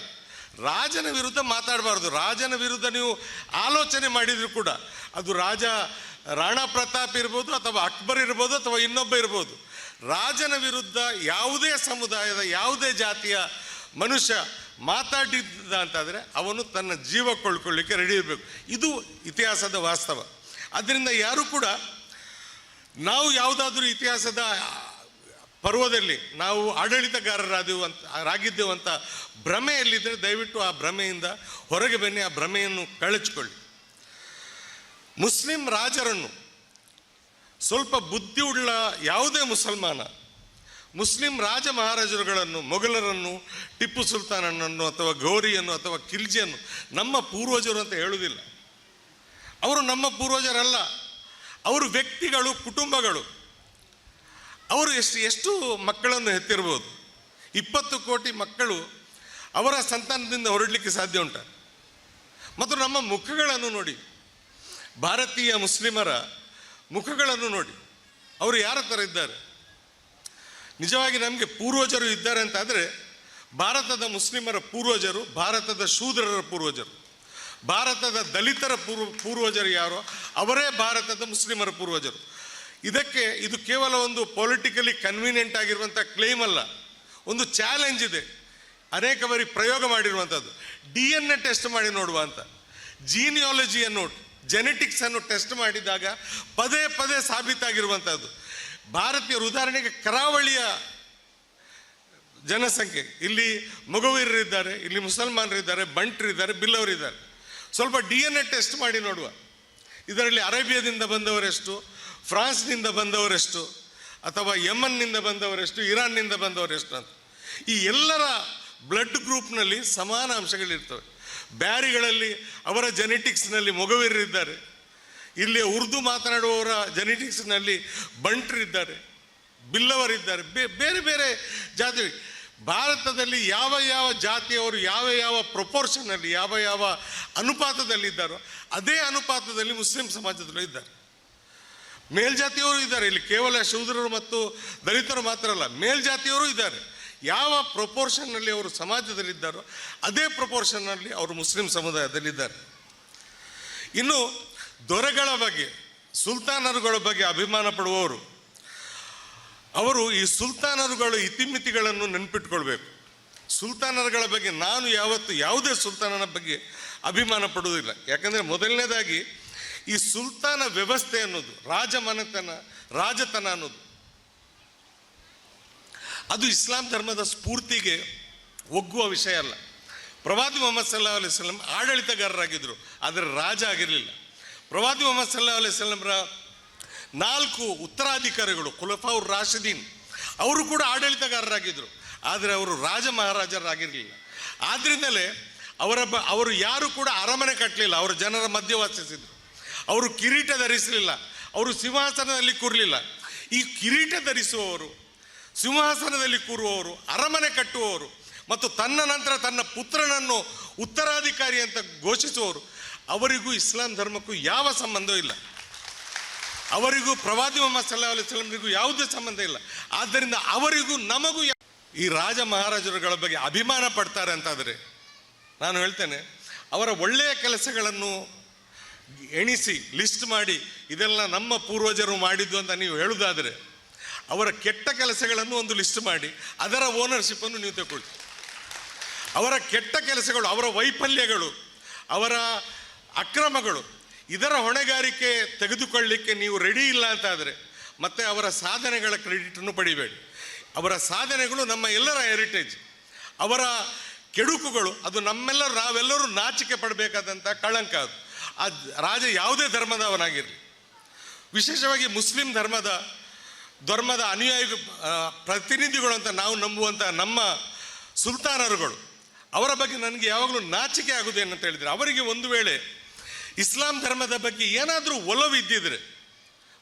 ರಾಜನ ವಿರುದ್ಧ ಮಾತಾಡಬಾರ್ದು. ರಾಜನ ವಿರುದ್ಧ ನೀವು ಆಲೋಚನೆ ಮಾಡಿದರೂ ಕೂಡ ಅದು ರಾಜ, ರಾಣಾ ಪ್ರತಾಪ್ ಇರ್ಬೋದು ಅಥವಾ ಅಕ್ಬರ್ ಇರ್ಬೋದು ಅಥವಾ ಇನ್ನೊಬ್ಬ ಇರ್ಬೋದು. ರಾಜನ ವಿರುದ್ಧ ಯಾವುದೇ ಸಮುದಾಯದ, ಯಾವುದೇ ಜಾತಿಯ ಮನುಷ್ಯ ಮಾತಾಡಿದ್ದ ಅಂತಾದರೆ ಅವನು ತನ್ನ ಜೀವ ಕೊಳ್ಕೊಳ್ಳಿಕ್ಕೆ ರೆಡಿ ಇರಬೇಕು. ಇದು ಇತಿಹಾಸದ ವಾಸ್ತವ. ಅದರಿಂದ ಯಾರು ಕೂಡ ನಾವು ಯಾವುದಾದ್ರೂ ಇತಿಹಾಸದ ಪರ್ವದಲ್ಲಿ ನಾವು ಆಡಳಿತಗಾರರಾದೆವು ಅಂತ, ರಾಗಿದ್ದೆವು ಅಂತ ಭ್ರಮೆಯಲ್ಲಿದ್ದರೆ ದಯವಿಟ್ಟು ಆ ಭ್ರಮೆಯಿಂದ ಹೊರಗೆ ಬನ್ನಿ, ಆ ಭ್ರಮೆಯನ್ನು ಕಳಚಿಕೊಳ್ಳಿ. ಮುಸ್ಲಿಂ ರಾಜರನ್ನು ಸ್ವಲ್ಪ ಬುದ್ಧಿ ಉಳ್ಳ ಯಾವುದೇ ಮುಸಲ್ಮಾನ ಮುಸ್ಲಿಂ ರಾಜ ಮಹಾರಾಜರುಗಳನ್ನು, ಮೊಘಲರನ್ನು, ಟಿಪ್ಪು ಸುಲ್ತಾನನನ್ನು ಅಥವಾ ಗೌರಿಯನ್ನು ಅಥವಾ ಖಿಲ್ಜಿಯನ್ನು ನಮ್ಮ ಪೂರ್ವಜರು ಅಂತ ಹೇಳುವುದಿಲ್ಲ. ಅವರು ನಮ್ಮ ಪೂರ್ವಜರಲ್ಲ. ಅವರು ವ್ಯಕ್ತಿಗಳು, ಕುಟುಂಬಗಳು. ಅವರು ಎಷ್ಟು ಎಷ್ಟು ಮಕ್ಕಳನ್ನು ಹೆತ್ತಿರ್ಬೋದು? ಇಪ್ಪತ್ತು ಕೋಟಿ ಮಕ್ಕಳು ಅವರ ಸಂತಾನದಿಂದ ಹೊರಡಲಿಕ್ಕೆ ಸಾಧ್ಯ ಉಂಟ. ಮತ್ತು ನಮ್ಮ ಮುಖಗಳನ್ನು ನೋಡಿ, ಭಾರತೀಯ ಮುಸ್ಲಿಮರ ಮುಖಗಳನ್ನು ನೋಡಿ, ಅವರು ಯಾರ ಥರ ಇದ್ದಾರೆ? ನಿಜವಾಗಿ ನಮಗೆ ಪೂರ್ವಜರು ಇದ್ದಾರೆ ಅಂತಾದರೆ, ಭಾರತದ ಮುಸ್ಲಿಮರ ಪೂರ್ವಜರು, ಭಾರತದ ಶೂದ್ರರ ಪೂರ್ವಜರು. ಭಾರತದ ದಲಿತರ ಪೂರ್ವ, ಪೂರ್ವಜರು ಯಾರೋ, ಅವರೇ ಭಾರತದ ಮುಸ್ಲಿಮರ ಪೂರ್ವಜರು. ಇದಕ್ಕೆ ಇದು ಕೇವಲ ಒಂದು ಪೊಲಿಟಿಕಲಿ ಕನ್ವೀನಿಯಂಟ್ ಆಗಿರುವಂಥ ಕ್ಲೇಮ್ ಅಲ್ಲ. ಒಂದು ಚಾಲೆಂಜ್ ಇದೆ. ಅನೇಕ ಬಾರಿ ಪ್ರಯೋಗ ಮಾಡಿರುವಂಥದ್ದು ಡಿ ಎನ್ ಎ ಟೆಸ್ಟ್ ಮಾಡಿ ನೋಡುವ ಅಂತ. ಜೀನಿಯಾಲಜಿಯನ್ನು ಜೆನೆಟಿಕ್ಸನ್ನು ಟೆಸ್ಟ್ ಮಾಡಿದಾಗ ಪದೇ ಪದೇ ಸಾಬೀತಾಗಿರುವಂಥದ್ದು ಭಾರತೀಯರು ಉದಾಹರಣೆಗೆ ಕರಾವಳಿಯ ಜನಸಂಖ್ಯೆ. ಇಲ್ಲಿ ಮಗುವೀರರಿದ್ದಾರೆ, ಇಲ್ಲಿ ಮುಸಲ್ಮಾನರಿದ್ದಾರೆ, ಬಂಟರಿದ್ದಾರೆ, ಬಿಲ್ಲವರಿದ್ದಾರೆ. ಸ್ವಲ್ಪ ಡಿ ಎನ್ ಎ ಟೆಸ್ಟ್ ಮಾಡಿ ನೋಡುವ. ಇದರಲ್ಲಿ ಅರೇಬಿಯಾದಿಂದ ಬಂದವರೆಷ್ಟು ಫ್ರಾನ್ಸ್ನಿಂದ ಬಂದವರೆಷ್ಟು ಅಥವಾ ಯಮನ್ನಿಂದ ಬಂದವರೆಷ್ಟು, ಇರಾನ್ನಿಂದ ಬಂದವರೆಷ್ಟು ಅಂತ. ಈ ಎಲ್ಲರ ಬ್ಲಡ್ ಗ್ರೂಪ್ನಲ್ಲಿ ಸಮಾನ ಅಂಶಗಳಿರ್ತವೆ. ಬ್ಯಾರಿಗಳಲ್ಲಿ ಅವರ ಜೆನೆಟಿಕ್ಸ್ನಲ್ಲಿ ಮೊಗವೀರರಿದ್ದಾರೆ. ಇಲ್ಲಿ ಉರ್ದು ಮಾತನಾಡುವವರ ಜೆನೆಟಿಕ್ಸ್ನಲ್ಲಿ ಬಂಟ್ರಿದ್ದಾರೆ, ಬಿಲ್ಲವರಿದ್ದಾರೆ ಬೇರೆ ಬೇರೆ ಜಾತಿ. ಭಾರತದಲ್ಲಿ ಯಾವ ಯಾವ ಜಾತಿಯವರು ಯಾವ ಯಾವ ಪ್ರೊಪೋರ್ಷನಲ್ಲಿ ಯಾವ ಯಾವ ಅನುಪಾತದಲ್ಲಿದ್ದಾರೋ, ಅದೇ ಅನುಪಾತದಲ್ಲಿ ಮುಸ್ಲಿಂ ಸಮಾಜದಲ್ಲೂ ಇದ್ದಾರೆ. ಮೇಲ್ಜಾತಿಯವರು ಇದ್ದಾರೆ. ಇಲ್ಲಿ ಕೇವಲ ಶೂದ್ರರು ಮತ್ತು ದಲಿತರು ಮಾತ್ರ ಅಲ್ಲ, ಮೇಲ್ಜಾತಿಯವರು ಇದ್ದಾರೆ. ಯಾವ ಪ್ರೊಪೋರ್ಷನ್ನಲ್ಲಿ ಅವರು ಸಮಾಜದಲ್ಲಿದ್ದಾರೋ ಅದೇ ಪ್ರೊಪೋರ್ಷನ್ನಲ್ಲಿ ಅವರು ಮುಸ್ಲಿಂ ಸಮುದಾಯದಲ್ಲಿದ್ದಾರೆ. ಇನ್ನು ದೊರೆಗಳ ಬಗ್ಗೆ, ಸುಲ್ತಾನರುಗಳ ಬಗ್ಗೆ ಅಭಿಮಾನ ಪಡುವವರು, ಅವರು ಈ ಸುಲ್ತಾನರುಗಳು ಇತಿಮಿತಿಗಳನ್ನು ನೆನಪಿಟ್ಕೊಳ್ಬೇಕು. ಸುಲ್ತಾನರುಗಳ ಬಗ್ಗೆ ನಾನು ಯಾವತ್ತು ಯಾವುದೇ ಸುಲ್ತಾನನ ಬಗ್ಗೆ ಅಭಿಮಾನ ಪಡುವುದಿಲ್ಲ. ಯಾಕಂದರೆ ಮೊದಲನೇದಾಗಿ ಈ ಸುಲ್ತಾನ ವ್ಯವಸ್ಥೆ ಅನ್ನೋದು ರಾಜಮನೆತನ ರಾಜತನ ಅನ್ನೋದು. ಅದು ಇಸ್ಲಾಂ ಧರ್ಮದ ಸ್ಫೂರ್ತಿಗೆ ಒಗ್ಗುವ ವಿಷಯ ಅಲ್ಲ. ಪ್ರವಾದಿ ಮೊಹಮ್ಮದ್ ಸಲ್ಲಾ ಅಲೈಹಿ ವಸಲ್ಲಂ ಆಡಳಿತಗಾರರಾಗಿದ್ದರು ಆದರೆ ರಾಜ ಆಗಿರಲಿಲ್ಲ. ಪ್ರವಾದಿ ಮೊಹಮ್ಮದ್ ಸಲ್ಲಾ ಅಲೈಹಿ ವಸಲ್ಲಂರ ನಾಲ್ಕು ಉತ್ತರಾಧಿಕಾರಿಗಳು ಕುಲಫಾವುರ್ ರಾಶಿದೀನ್ ಅವರು ಕೂಡ ಆಡಳಿತಗಾರರಾಗಿದ್ದರು ಆದರೆ ಅವರು ರಾಜ ಮಹಾರಾಜರಾಗಿರಲಿಲ್ಲ. ಆದ್ದರಿಂದಲೇ ಅವರ ಅವರು ಯಾರು ಕೂಡ ಅರಮನೆ ಕಟ್ಟಲಿಲ್ಲ ಅವರು ಜನರ ಮಧ್ಯ ವಾಸಿಸಿದರು ಅವರು ಕಿರೀಟ ಧರಿಸಲಿಲ್ಲ, ಅವರು ಸಿಂಹಾಸನದಲ್ಲಿ ಕೂರಲಿಲ್ಲ. ಈ ಕಿರೀಟ ಧರಿಸುವವರು, ಸಿಂಹಾಸನದಲ್ಲಿ ಕೂರುವವರು, ಅರಮನೆ ಕಟ್ಟುವವರು ಮತ್ತು ತನ್ನ ನಂತರ ತನ್ನ ಪುತ್ರನನ್ನು ಉತ್ತರಾಧಿಕಾರಿ ಅಂತ ಘೋಷಿಸುವವರು, ಅವರಿಗೂ ಇಸ್ಲಾಂ ಧರ್ಮಕ್ಕೂ ಯಾವ ಸಂಬಂಧವೂ ಇಲ್ಲ. ಅವರಿಗೂ ಪ್ರವಾದಿ ಮೊಹಮ್ಮದ್ ಸಲ್ಲಾ ಅಲೈಹಿ ವಸಲ್ಲಂರಿಗೂ ಯಾವುದೇ ಸಂಬಂಧ ಇಲ್ಲ. ಆದ್ದರಿಂದ ಅವರಿಗೂ ನಮಗೂ ಈ ರಾಜ ಮಹಾರಾಜರುಗಳ ಬಗ್ಗೆ ಅಭಿಮಾನ ಪಡ್ತಾರೆ ಅಂತಾದರೆ, ನಾನು ಹೇಳ್ತೇನೆ, ಅವರ ಒಳ್ಳೆಯ ಕೆಲಸಗಳನ್ನು ಎಣಿಸಿ ಲಿಸ್ಟ್ ಮಾಡಿ, ಇದೆಲ್ಲ ನಮ್ಮ ಪೂರ್ವಜರು ಮಾಡಿದ್ದು ಅಂತ ನೀವು ಹೇಳುವುದಾದರೆ ಅವರ ಕೆಟ್ಟ ಕೆಲಸಗಳನ್ನು ಒಂದು ಲಿಸ್ಟ್ ಮಾಡಿ, ಅದರ ಓನರ್ಶಿಪ್ಪನ್ನು ನೀವು ತಗೊಳ್ಳಿ ಅವರ ಕೆಟ್ಟ ಕೆಲಸಗಳು, ಅವರ ವೈಫಲ್ಯಗಳು, ಅವರ ಅಕ್ರಮಗಳು, ಇದರ ಹೊಣೆಗಾರಿಕೆ ತೆಗೆದುಕೊಳ್ಳಿಕ್ಕೆ ನೀವು ರೆಡಿ ಇಲ್ಲ ಅಂತಾದರೆ, ಮತ್ತು ಅವರ ಸಾಧನೆಗಳ ಕ್ರೆಡಿಟನ್ನು ಪಡಿಬೇಡಿ. ಅವರ ಸಾಧನೆಗಳು ನಮ್ಮ ಎಲ್ಲರ ಹೆರಿಟೇಜ್ ಅವರ ಕೆಡುಕುಗಳು, ಅದು ನಮ್ಮೆಲ್ಲರೂ ನಾವೆಲ್ಲರೂ ನಾಚಿಕೆ ಪಡಬೇಕಾದಂಥ ಕಳಂಕ ಅದು. ಆ ರಾಜ ಯಾವುದೇ ಧರ್ಮದವನಾಗಿರಲಿ, ವಿಶೇಷವಾಗಿ ಮುಸ್ಲಿಂ ಧರ್ಮದ ಧರ್ಮದ ಅನುಯಾಯಿ ಪ್ರತಿನಿಧಿಗಳು ಅಂತ ನಾವು ನಂಬುವಂಥ ನಮ್ಮ ಸುಲ್ತಾನರುಗಳು, ಅವರ ಬಗ್ಗೆ ನನಗೆ ಯಾವಾಗಲೂ ನಾಚಿಕೆ ಆಗುವುದೇನಂತ ಹೇಳಿದರೆ, ಅವರಿಗೆ ಒಂದು ವೇಳೆ ಇಸ್ಲಾಂ ಧರ್ಮದ ಬಗ್ಗೆ ಏನಾದರೂ ಒಲವು ಇದ್ದಿದ್ರೆ,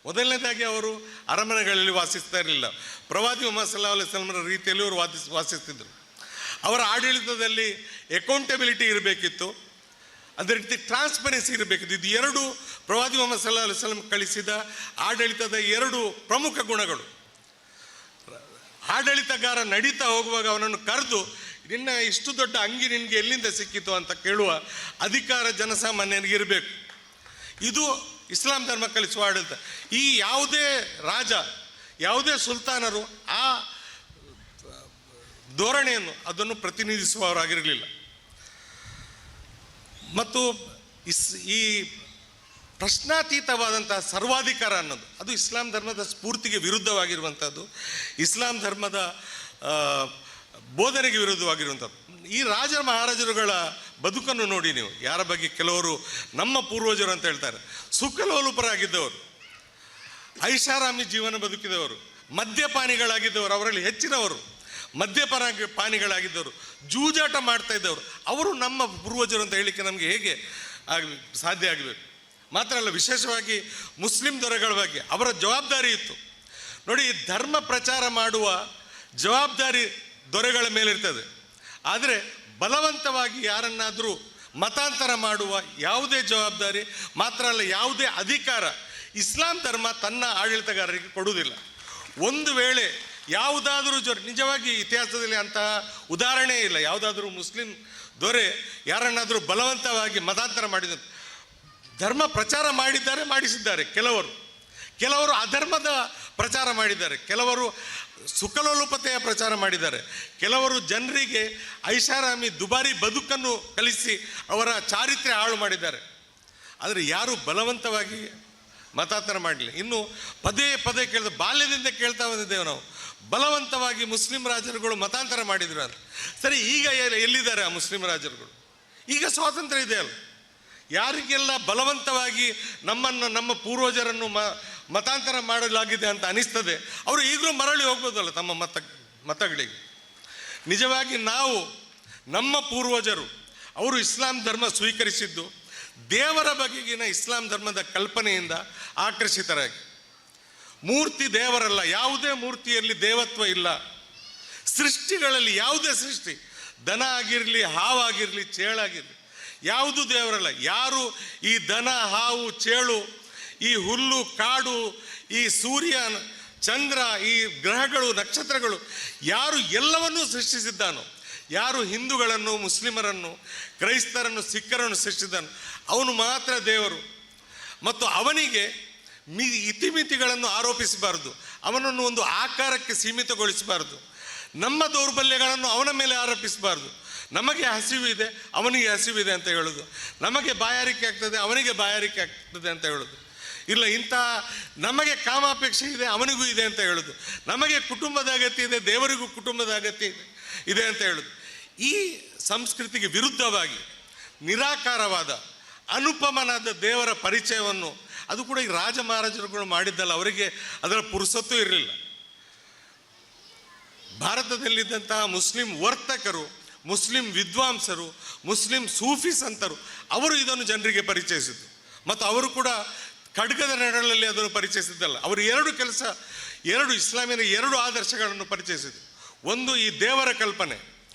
ಮೊದಲನೇದಾಗಿ ಅವರು ಅರಮನೆಗಳಲ್ಲಿ ವಾಸಿಸ್ತಾ ಇರಲಿಲ್ಲ. ಪ್ರವಾದಿ ಮೊಹಮ್ಮದ್ ಸಲ್ಲಾ ಅಲ್ಲಿ ವಸಲ್ಲಮರ ರೀತಿಯಲ್ಲಿ ಅವರು ವಾದಿಸ್, ವಾಸಿಸ್ತಿದ್ರು. ಅವರ ಆಡಳಿತದಲ್ಲಿ ಅಕೌಂಟಬಿಲಿಟಿ ಇರಬೇಕಿತ್ತು. ಅದೇ ರೀತಿ ಟ್ರಾನ್ಸ್ಪರೆನ್ಸಿ ಇರಬೇಕು ಇದು ಎರಡು ಪ್ರವಾದಿ ಮೊಹಮ್ಮದ್ ಸಲ್ಲಾ ಅಲೈಹಿ ವಸಲ್ಲಂ ಕಳಿಸಿದ ಆಡಳಿತದ ಎರಡು ಪ್ರಮುಖ ಗುಣಗಳು. ಆಡಳಿತಗಾರ ನಡೀತಾ ಹೋಗುವಾಗ ಅವನನ್ನು ಕರೆದು, ನಿನ್ನ ಇಷ್ಟು ದೊಡ್ಡ ಅಂಗಿ ನಿನಗೆ ಎಲ್ಲಿಂದ ಸಿಕ್ಕಿತು ಅಂತ ಕೇಳುವ ಅಧಿಕಾರ ಜನಸಾಮಾನ್ಯನಿಗೆ ಇರಬೇಕು. ಇದು ಇಸ್ಲಾಂ ಧರ್ಮ ಕಲಿಸುವ ಆಡಳಿತ. ಈ ಯಾವುದೇ ರಾಜ, ಯಾವುದೇ ಸುಲ್ತಾನರು ಆ ಧೋರಣೆಯನ್ನು, ಅದನ್ನು ಪ್ರತಿನಿಧಿಸುವವರಾಗಿರಲಿಲ್ಲ. ಮತ್ತು ಇಸ್ ಈ ಪ್ರಶ್ನಾತೀತವಾದಂತಹ ಸರ್ವಾಧಿಕಾರ ಅನ್ನೋದು, ಅದು ಇಸ್ಲಾಂ ಧರ್ಮದ ಸ್ಫೂರ್ತಿಗೆ ವಿರುದ್ಧವಾಗಿರುವಂಥದ್ದು, ಇಸ್ಲಾಂ ಧರ್ಮದ ಬೋಧನೆಗೆ ವಿರುದ್ಧವಾಗಿರುವಂಥದ್ದು. ಈ ರಾಜ ಮಹಾರಾಜರುಗಳ ಬದುಕನ್ನು ನೋಡಿ ನೀವು, ಯಾರ ಬಗ್ಗೆ ಕೆಲವರು ನಮ್ಮ ಪೂರ್ವಜರು ಅಂತ ಹೇಳ್ತಾರೆ. ಸುಖಲೋಲುಪರಾಗಿದ್ದವರು ಐಷಾರಾಮಿ ಜೀವನ ಬದುಕಿದವರು, ಮದ್ಯಪಾನಿಗಳಾಗಿದ್ದವರು, ಅವರಲ್ಲಿ ಹೆಚ್ಚಿನವರು. ಮದ್ಯಪಾನ ಪಾನಿಗಳಾಗಿದ್ದವರು, ಜೂಜಾಟ ಮಾಡ್ತಾ ಇದ್ದವರು, ಅವರು ನಮ್ಮ ಪೂರ್ವಜರು ಅಂತ ಹೇಳಿಕ್ಕೆ ನಮಗೆ ಹೇಗೆ ಆಗಲಿ, ಸಾಧ್ಯ ಆಗಬೇಕು? ಮಾತ್ರ ಅಲ್ಲ, ವಿಶೇಷವಾಗಿ ಮುಸ್ಲಿಂ ದೊರೆಗಳ ಬಗ್ಗೆ ಅವರ ಜವಾಬ್ದಾರಿ ಇತ್ತು. ನೋಡಿ, ಧರ್ಮ ಪ್ರಚಾರ ಮಾಡುವ ಜವಾಬ್ದಾರಿ ದೊರೆಗಳ ಮೇಲಿರ್ತದೆ ಆದರೆ ಬಲವಂತವಾಗಿ ಯಾರನ್ನಾದರೂ ಮತಾಂತರ ಮಾಡುವ ಯಾವುದೇ ಜವಾಬ್ದಾರಿ, ಮಾತ್ರ ಅಲ್ಲ, ಯಾವುದೇ ಅಧಿಕಾರ, ಇಸ್ಲಾಂ ಧರ್ಮ ತನ್ನ ಆಡಳಿತಗಾರರಿಗೆ ಕೊಡುವುದಿಲ್ಲ. ಒಂದು ವೇಳೆ ಯಾವುದಾದರೂ ಜೊ ನಿಜವಾಗಿ ಇತಿಹಾಸದಲ್ಲಿ ಅಂತಹ ಉದಾಹರಣೆ ಇಲ್ಲ. ಯಾವುದಾದ್ರೂ ಮುಸ್ಲಿಂ ದೊರೆ ಯಾರನ್ನಾದರೂ ಬಲವಂತವಾಗಿ ಮತಾಂತರ ಮಾಡಿದ ಧರ್ಮ ಪ್ರಚಾರ ಮಾಡಿದ್ದಾರೆ, ಮಾಡಿಸಿದ್ದಾರೆ ಕೆಲವರು. ಕೆಲವರು ಅಧರ್ಮದ ಪ್ರಚಾರ ಮಾಡಿದ್ದಾರೆ, ಕೆಲವರು ಸುಖಲೋಲುಪತೆಯ ಪ್ರಚಾರ ಮಾಡಿದ್ದಾರೆ, ಕೆಲವರು ಜನರಿಗೆ ಐಷಾರಾಮಿ ದುಬಾರಿ ಬದುಕನ್ನು ಕಲಿಸಿ ಅವರ ಚಾರಿತ್ರ್ಯ ಹಾಳು ಮಾಡಿದ್ದಾರೆ. ಆದರೆ ಯಾರು ಬಲವಂತವಾಗಿ ಮತಾಂತರ ಮಾಡಲಿ ಇನ್ನು ಪದೇ ಪದೇ ಕೇಳಿದ ಬಾಲ್ಯದಿಂದ ಕೇಳ್ತಾ ಬಂದಿದ್ದೇವೆ ನಾವು. ಬಲವಂತವಾಗಿ ಮುಸ್ಲಿಂ ರಾಜರುಗಳು ಮತಾಂತರ ಮಾಡಿದ್ರು ಅಂತ ಸರಿ, ಈಗ ಎಲ್ಲಿ- ಎಲ್ಲಿದ್ದಾರೆ ಆ ಮುಸ್ಲಿಂ ರಾಜರುಗಳು? ಈಗ ಸ್ವಾತಂತ್ರ್ಯ ಇದೆ ಅಲ್ಲ. ಯಾರಿಗೆಲ್ಲ ಬಲವಂತವಾಗಿ ನಮ್ಮನ್ನು, ನಮ್ಮ ಪೂರ್ವಜರನ್ನು ಮ ಮತಾಂತರ ಮಾಡಲಾಗಿದೆ ಅಂತ ಅನಿಸ್ತದೆ, ಅವರು ಈಗಲೂ ಮರಳಿ ಹೋಗ್ಬೋದಲ್ಲ ತಮ್ಮ ಮತ ಮತಗಳಿಗೆ. ನಿಜವಾಗಿ ನಾವು, ನಮ್ಮ ಪೂರ್ವಜರು, ಅವರು ಇಸ್ಲಾಂ ಧರ್ಮ ಸ್ವೀಕರಿಸಿದ್ದು ದೇವರ ಬಗೆಗಿನ ಇಸ್ಲಾಂ ಧರ್ಮದ ಕಲ್ಪನೆಯಿಂದ ಆಕರ್ಷಿತರಾಗಿ. ಮೂರ್ತಿ ದೇವರಲ್ಲ, ಯಾವುದೇ ಮೂರ್ತಿಯಲ್ಲಿ ದೇವತ್ವ ಇಲ್ಲ. ಸೃಷ್ಟಿಗಳಲ್ಲಿ ಯಾವುದೇ ಸೃಷ್ಟಿ, ದನ ಆಗಿರಲಿ ಹಾವಾಗಿರಲಿ ಚೇಳಾಗಿರಲಿ ಯಾವುದು ದೇವರಲ್ಲ. ಯಾರು ಈ ದನ, ಹಾವು, ಚೇಳು, ಈ ಹುಲ್ಲು, ಕಾಡು, ಈ ಸೂರ್ಯ, ಚಂದ್ರ, ಈ ಗ್ರಹಗಳು, ನಕ್ಷತ್ರಗಳು, ಯಾರು ಎಲ್ಲವನ್ನೂ ಸೃಷ್ಟಿಸಿದ್ದಾನೋ, ಯಾರು ಹಿಂದೂಗಳನ್ನು, ಮುಸ್ಲಿಮರನ್ನು, ಕ್ರೈಸ್ತರನ್ನು, ಸಿಖ್ಖರನ್ನು ಸೃಷ್ಟಿಸಿದ್ದಾನೋ ಅವನು ಮಾತ್ರ ದೇವರು. ಮತ್ತು ಅವನಿಗೆ ಮಿ ಇತಿಮಿತಿಗಳನ್ನು ಆರೋಪಿಸಬಾರದು. ಅವನನ್ನು ಒಂದು ಆಕಾರಕ್ಕೆ ಸೀಮಿತಗೊಳಿಸಬಾರದು. ನಮ್ಮ ದೌರ್ಬಲ್ಯಗಳನ್ನು ಅವನ ಮೇಲೆ ಆರೋಪಿಸಬಾರ್ದು. ನಮಗೆ ಹಸಿವು ಇದೆ, ಅವನಿಗೆ ಹಸಿವಿದೆ ಅಂತ ಹೇಳೋದು. ನಮಗೆ ಬಾಯಾರಿಕೆ ಆಗ್ತದೆ, ಅವನಿಗೆ ಬಾಯಾರಿಕೆ ಆಗ್ತದೆ ಅಂತ ಹೇಳೋದು. ಇಲ್ಲ, ಇಂಥ ನಮಗೆ ಕಾಮಾಪೇಕ್ಷೆ ಇದೆ, ಅವನಿಗೂ ಇದೆ ಅಂತ ಹೇಳೋದು. ನಮಗೆ ಕುಟುಂಬದ ಅಗತ್ಯ ಇದೆ, ದೇವರಿಗೂ ಕುಟುಂಬದ ಅಗತ್ಯ ಇದೆ ಇದೆ ಅಂತ ಹೇಳೋದು. ಈ ಸಂಸ್ಕೃತಿಗೆ ವಿರುದ್ಧವಾಗಿ ನಿರಾಕಾರವಾದ, ಅನುಪಮನಾದ ದೇವರ ಪರಿಚಯವನ್ನು ಅದು ಕೂಡ ಈ ರಾಜ ಮಹಾರಾಜರುಗಳು ಮಾಡಿದ್ದಲ್ಲ, ಅವರಿಗೆ ಅದರ ಪುರುಸತ್ತು ಇರಲಿಲ್ಲ. ಭಾರತದಲ್ಲಿದ್ದಂತಹ ಮುಸ್ಲಿಂ ವರ್ತಕರು, ಮುಸ್ಲಿಂ ವಿದ್ವಾಂಸರು, ಮುಸ್ಲಿಂ ಸೂಫಿ ಸಂತರು, ಅವರು ಇದನ್ನು ಜನರಿಗೆ ಪರಿಚಯಿಸಿದರು ಮತ್ತು ಅವರು ಕೂಡ ಖಡ್ಗದ ನೆರಳಲ್ಲಿ ಅದನ್ನು ಪರಿಚಯಿಸಿದ್ದಲ್ಲ. ಅವರು ಎರಡು ಕೆಲಸ, ಎರಡು ಇಸ್ಲಾಮಿನ ಎರಡು ಆದರ್ಶಗಳನ್ನು ಪರಿಚಯಿಸಿದರು ಒಂದು ಈ ದೇವರ ಕಲ್ಪನೆ.